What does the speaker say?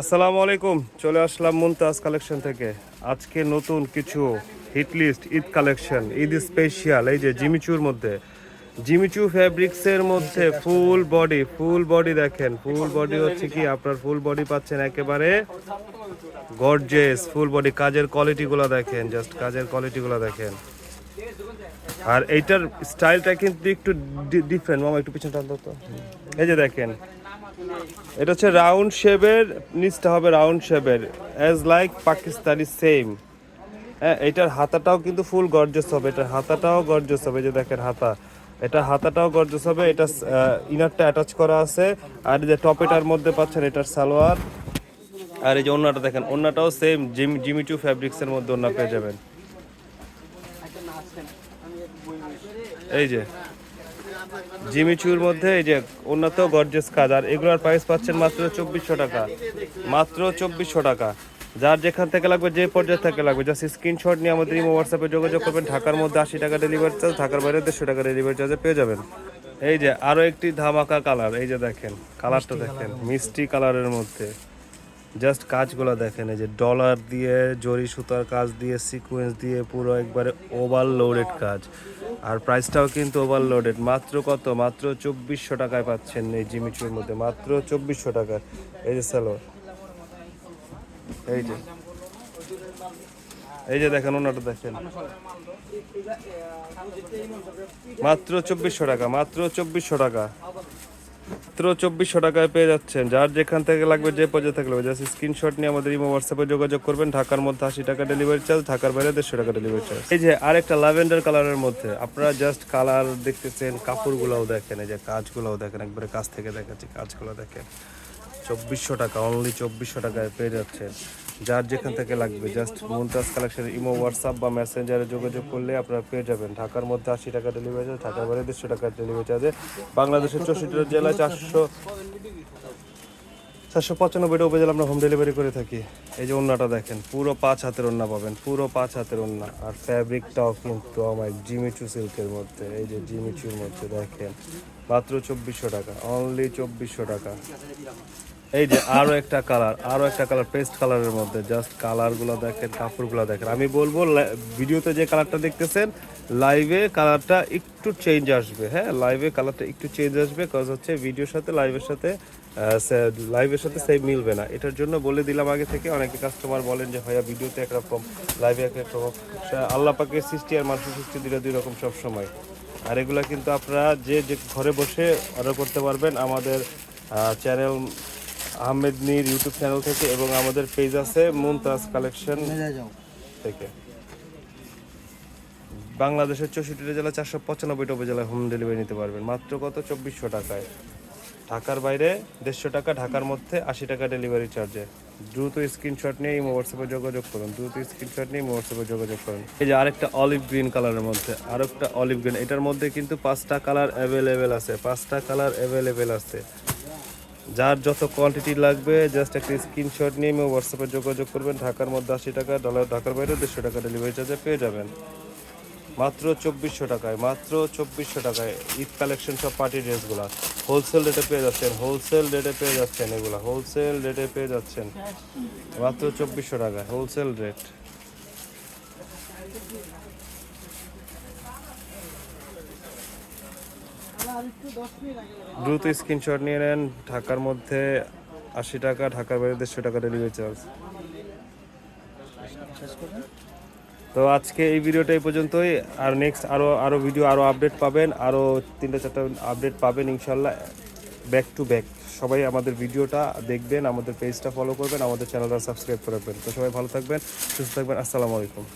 আসসালামু আলাইকুম, চলে আসলাম মুমতাজ কালেকশন থেকে। আজকে নতুন কিছু hit list Eid collection, Eid special এই যে জিমিচুর মধ্যে। জিমিচু ফ্যাব্রিক্সের মধ্যে ফুল বডি ফুল বডি দেখেন ফুল বডি হচ্ছে কি, আপনার ফুল বডি পাচ্ছেন একেবারে গর্জেস ফুল বডি কাজের কোয়ালিটিগুলো দেখেন জাস্ট কাজের কোয়ালিটিগুলো দেখেন। আর এইটার স্টাইলটা কিন্তু একটু ডিফারেন্ট মামা একটু পিছনে টানতো তো। এই যে দেখেন এটা হচ্ছে রাউন্ড শেপের, নিচটা হবে রাউন্ড শেপের অ্যাজ লাইক পাকিস্তানি সেম হ্যাঁ এটার হাতাটাও কিন্তু ফুল গর্জস হবে, এটার হাতাটাও গর্জস হবে যে দেখেন হাতা। এটা হাতাটাও গর্জস হবে, এটা ইনারটা অ্যাটাচ করা আছে, আর যে টপেটার মধ্যে পাচ্ছেন এটার সালোয়ার। আর এই যে ওন্নাটা দেখেন ওন্নাটাও সেম জিম, জিমি টু ফ্যাব্রিক্সের মধ্যে ওন্না পেয়ে যাবেন। এই যে জিমিচুর মধ্যে এই যে উন্নত গর্জেস কাজ আর এগুলোর প্রাইস পাচ্ছেন মাত্র চব্বিশশো টাকা। মাত্র চব্বিশশো টাকা। যার যেখান থেকে লাগবে যে পর্যায়ে থেকে লাগবে। জাস্ট স্ক্রিনশট নিয়ে আমাদের ইমো হোয়াটসঅ্যাপে যোগাযোগ করবেন। ঢাকার মধ্যে আশি টাকা ডেলিভারি চার্জ ঢাকার বাইরে দেড়শো টাকা ডেলিভারি চার্জে পেয়ে যাবেন। এই যে আরও একটি ধামাকা কালার এই যে দেখেন কালারটা দেখেন মিষ্টি কালারের মধ্যে। জাস্ট কাজগুলো দেখেন এই যে ডলার দিয়ে জরি সুতার কাজ দিয়ে সিকোয়েন্স দিয়ে পুরো একবারে ওভারলোডেড কাজ। আর প্রাইসটাও কিন্তু ওভারলোডেড মাত্র কত? মাত্র চব্বিশশো টাকায় পাচ্ছেন এই জিমিচুর মধ্যে। মাত্র চব্বিশশো টাকায় এই যে স্যালো এই যে। এই যে দেখেন, ওনাটা দেখেন। মাত্র চব্বিশশো টাকা, মাত্র চব্বিশশো টাকা। মাত্র চব্বিশশো টাকায় পেয়ে যাচ্ছেন। যার যেখান থেকে লাগবে যে পর্যায়ে থাকলে জাস্ট স্ক্রিনশট নিয়ে আমাদের ইমো হোয়াটসঅ্যাপে যোগাযোগ করবেন। ঢাকার মধ্যে আশি টাকা ডেলিভারি চার্জ ঢাকার বাইরে দেড়শো টাকা ডেলিভারি চার্জ এই যে আরেকটা ল্যাভেন্ডার কালারের মধ্যে, আপনারা জাস্ট কালার দেখতেছেন, কাপড়গুলোও দেখেন, এই যে কাজগুলোও দেখেন, একবারে কাছ থেকে দেখাচ্ছি, কাজগুলো দেখেন। চব্বিশশো টাকা অনলি চব্বিশশো টাকায় পেয়ে যাচ্ছেন। যার যেখান থেকে লাগবে just Mumtaz collection imo WhatsApp বা মেসেঞ্জারে যোগাযোগ করলে আপনারা পেয়ে যাবেন। ঢাকার মধ্যে আশি টাকা ডেলিভারি চার্জ ঢাকার বাইরে দেড়শো টাকা ডেলিভারি চার্জে বাংলাদেশের চৌষট্টি জেলায় চারশো চারশো পঁচানব্বইটা উপজেলা আমরা হোম ডেলিভারি করে থাকি। এই যে ওন্নাটা দেখেন, পুরো পাঁচ হাতের ওন্না পাবেন, পুরো পাঁচ হাতের ওন্না আর ফ্যাব্রিকটাও কিন্তু আমার জিমিচু সিল্কের মধ্যে, এই যে জিমিচুর মধ্যে দেখেন, মাত্র চব্বিশশো টাকা অনলি চব্বিশশো টাকা। এই যে আরও একটা কালার আরও একটা কালার পেস্ট কালারের মধ্যে জাস্ট কালারগুলো দেখেন কাপড়গুলো দেখেন। আমি বলব ভিডিওতে যে কালারটা দেখতেছেন লাইভে কালারটা একটু চেঞ্জ আসবে হ্যাঁ? লাইভে কালারটা একটু চেঞ্জ আসবে কজ হচ্ছে ভিডিওর সাথে লাইভের সাথে লাইভের সাথে সেম মিলবে না। এটার জন্য বলে দিলাম আগে থেকে, অনেকে কাস্টমার বলেন যে হয়য়া ভিডিওতে একরকম লাইভে এক রকম। আল্লাহ পাকের সৃষ্টি আর মানুষের সৃষ্টি দুটো দুই রকম সব সময় আর এগুলা কিন্তু আপনারা যে যে ঘরে বসে অর্ডার করতে পারবেন, আমাদের channel Ahmed Nir YouTube channel থেকে এবং আমাদের পেজ আছে মুমতাজ কালেকশন থেকে। বাংলাদেশের চৌষট্টি জেলা, চারশো পঁচানব্বইটা উপজেলায় হোম ডেলিভারি নিতে পারবেন। মাত্র কত? চব্বিশশো টাকায়। ঢাকার বাইরে দেড়শো টাকা, ঢাকার মধ্যে আশি টাকা ডেলিভারি চার্জে দ্রুত স্ক্রিনশট নিয়ে ইমো হোয়াটসঅ্যাপে যোগাযোগ করুন। দ্রুত স্ক্রিনশট নিয়ে হোয়াটসঅ্যাপে যোগাযোগ করুন। এই যে আরেকটা অলিভ গ্রিন কালারের মধ্যে, আরেকটা অলিভ গ্রিন এটার মধ্যে কিন্তু পাঁচটা কালার অ্যাভেলেবেল আছে, পাঁচটা কালার অ্যাভেলেবেল আছে। যার যত কোয়ান্টিটি লাগবে জাস্ট একটা স্ক্রিনশট নিয়ে ইমো হোয়াটসঅ্যাপে যোগাযোগ করবেন। ঢাকার মধ্যে আশি টাকা ডলার ঢাকার বাইরে দেড়শো টাকা ডেলিভারি চার্জে পেয়ে যাবেন। মাত্র চব্বিশশো টাকায়, মাত্র চব্বিশশো টাকায় ঈদ কালেকশন সব পার্টি ড্রেসগুলো হোলসেল রেটে পেয়ে যাচ্ছেন হোলসেল রেটে পেয়ে যাচ্ছেন এগুলো। হোলসেল রেটে পেয়ে যাচ্ছেন। মাত্র চব্বিশশো টাকায় হোলসেল রেট দ্রুত স্ক্রিনশট নিয়ে নেন। ঢাকার মধ্যে আশি টাকা, ঢাকার বাইরে দেড়শো টাকা ডেলিভারি চার্জ তো আজকে এই ভিডিওটা এই পর্যন্তই। আর নেক্সট আরও আরও ভিডিও আরও আপডেট পাবেন। আরও তিনটা চারটা আপডেট পাবেন ইনশাল্লাহ। ব্যাক টু ব্যাক সবাই আমাদের ভিডিওটা দেখবেন, আমাদের পেজটা ফলো করবেন, আমাদের চ্যানেলটা সাবস্ক্রাইব করবেন তো সবাই ভালো থাকবেন, সুস্থ থাকবেন। আসসালামু আলাইকুম।